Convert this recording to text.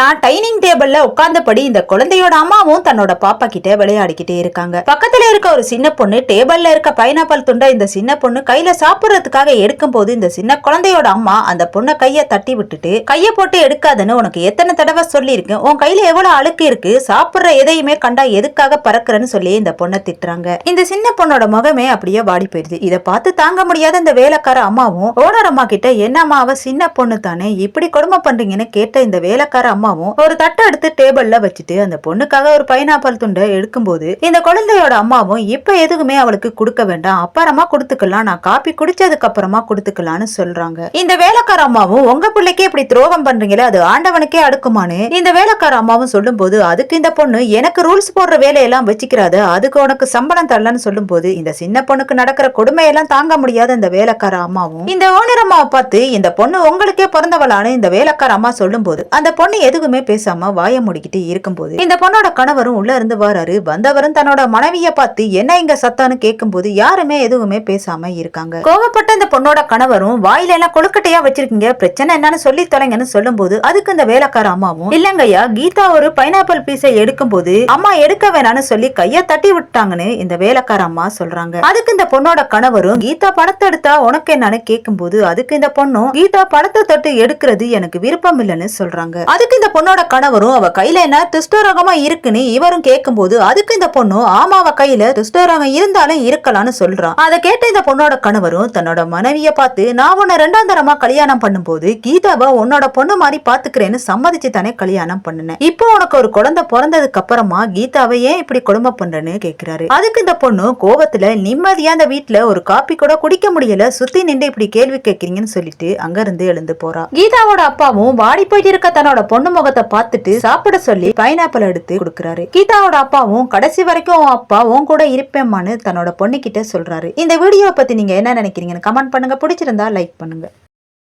காட்டலாம் டைனிங் டேபிள்ல உட்கார்ந்தபடி இந்த குழந்தையோட அம்மாவும் தன்னோட பாப்பா கிட்ட விளையாடிக்கிட்டே இருக்காங்க. பக்கத்துல இருக்க ஒரு சின்ன பொண்ணு டேபிள்ல இருக்க பைனாப்பிள் துண்டை இந்த சின்ன பொண்ணு கையில சாப்பிடுறதுக்காக எடுக்கும் போது இந்த சின்ன குழந்தையோட அம்மா அந்த பொண்ணை கைய தட்டி விட்டுட்டு கைய போட்டு எடுக்காதன்னு உனக்கு எத்தனை தடவை சொல்லியிருக்கேன்? உன் கையில எவ்வளவு அழுக்கு இருக்கு? சாப்பிடுற எதையுமே கண்டா எதுக்காக பறக்குறன்னு சொல்லி இந்த பொண்ணை திட்டுறாங்க. இந்த சின்ன பொண்ணோட முகமே அப்படியே வாடி போயிருது. இதை பார்த்து தாங்க முடியாத இந்த வேலைக்கார அம்மாவும் ஓனர் அம்மா கிட்ட என்னம்மா அவ சின்ன பொண்ணு தானே இப்படி கொடுமை பண்றீங்கன்னு கேட்ட இந்த வேலைக்கார அம்மா அம்மாவும் ஒரு தட்டை எடுத்து டேபிள்ல வச்சுட்டு அந்த பொண்ணுக்காக ஒரு பைனாப்பிள் துண்டை எடுக்கும்போது இந்த குழந்தையோட அம்மாவும் இப்ப எதுக்குமே அவளுக்கு கொடுக்க வேண்டாம். அப்புறமா கொடுத்துக்கலாம். நான் காப்பி குடிச்சதுக்கு அப்புறமா கொடுத்துக்கலாம்னு சொல்றாங்க. இந்த வேலைக்கார அம்மாவும் உங்க பிள்ளைக்கே இப்படி துரோகம் பண்றீங்களே அது ஆண்டவனுக்கே அடுக்குமான்னு? இந்த வேலைக்கார அம்மாவும் சொல்லும் போது அதுக்கு இந்த பொண்ணு எனக்கு ரூல்ஸ் போடுற வேலையெல்லாம் வச்சுக்கிறாது அதுக்கு உனக்கு சம்பளம் தரலன்னு சொல்லும் போது இந்த சின்ன பொண்ணுக்கு நடக்கிற கொடுமையெல்லாம் தாங்க முடியாத இந்த வேலைக்கார அம்மாவும் இந்த ஓனர் அம்மாவை பார்த்து இந்த பொண்ணு உங்களுக்கே பிறந்தவளான்னு இந்த வேலைக்கார அம்மா சொல்லும் போது அந்த பொண்ணு எது எதுவுமே பேசாம வாய முடிக்கிட்டு இருக்கும்போது இந்த பொண்ணோட கணவரும் உள்ள இருந்து வராரு. வந்தவரும் தன்னோட மனைவிய பார்த்து என்ன இங்க சத்தான்னு? கேட்கும்போது யாருமே எதுவுமே பேசாம இருக்காங்க. கோவப்பட்ட இந்த பொண்ணோட கணவரும் வாயில எல்லாம் கொழுக்கட்டையா வச்சிருக்கீங்க. பிரச்சனை என்னன்னு சொல்லி தொலைங்கன்னு சொல்லும்போது அதுக்கு இந்த வேலைக்கார அம்மாவும் இல்லங்கய்யா கீதா ஒரு பைனாப்பிள் பீஸை எடுக்கும்போது அம்மா எடுக்க வேணாம்னு சொல்லி கைய தட்டி விட்டாங்கன்னு இந்த வேலைக்கார அம்மா சொல்றாங்க. அதுக்கு இந்த பொண்ணோட கணவரும் கீதா படத்தை எடுத்தா உனக்கு என்னன்னு கேட்கும்போது அதுக்கு இந்த பொண்ணும் கீதா படத்தை தொட்டு எடுக்கிறது எனக்கு விருப்பம் இல்லைன்னு சொல்றாங்க. அதுக்கு இந்த பொண்ணோட கணவரும் அவ கையில என்ன துஷ்டரோகமா இருக்குன்னு இவரும் கேட்கும்போது அதுக்கு இந்த பொண்ணு ஆமா அவ கையில துஷ்டரோகம் இருந்தாலும் இருக்கலாம்னு சொல்றான். அதை கேட்ட இந்த பொண்ணோட கணவரும் தன்னோட மனைவிய பார்த்து நான் உன்னை ரெண்டாம் தரமா கல்யாணம் பண்ணும்போது கீதாவை உன்னோட பொண்ணு மாதிரி பாத்துக்கிறேன்னு சம்மதிச்சு தானே கல்யாணம் பண்ணினேன். இப்போ உனக்கு ஒரு குழந்தை பிறந்ததுக்கு அப்புறமா கீதாவை ஏன் இப்படி கொடுமை பண்றேன்னு கேக்குறாரு. அதுக்கு இந்த பொண்ணு கோபத்துல நிம்மதியா அந்த வீட்டுல ஒரு காப்பி கூட குடிக்க முடியல சுத்தி நின்று இப்படி கேள்வி கேட்கறீங்கன்னு சொல்லிட்டு அங்க இருந்து எழுந்து போறா. கீதாவோட அப்பாவும் வாடி போயிட்டு இருக்க தன்னோட பொண்ணு முகத்தை பார்த்துட்டு சாப்பிட சொல்லி பைனாப்பிள் எடுத்து கொடுக்கறாரு. கீதாவோட அப்பாவும் கடைசி வரைக்கும் உன் அப்பா உன் கூட இருப்பேம்மான்னு தன்னோட பொண்ணு கிட்ட சொல்றாரு. இந்த வீடியோ பத்தி நீங்க என்ன நினைக்கிறீங்கன்னு கமெண்ட் பண்ணுங்க. பிடிச்சிருந்தா லைக் பண்ணுங்க.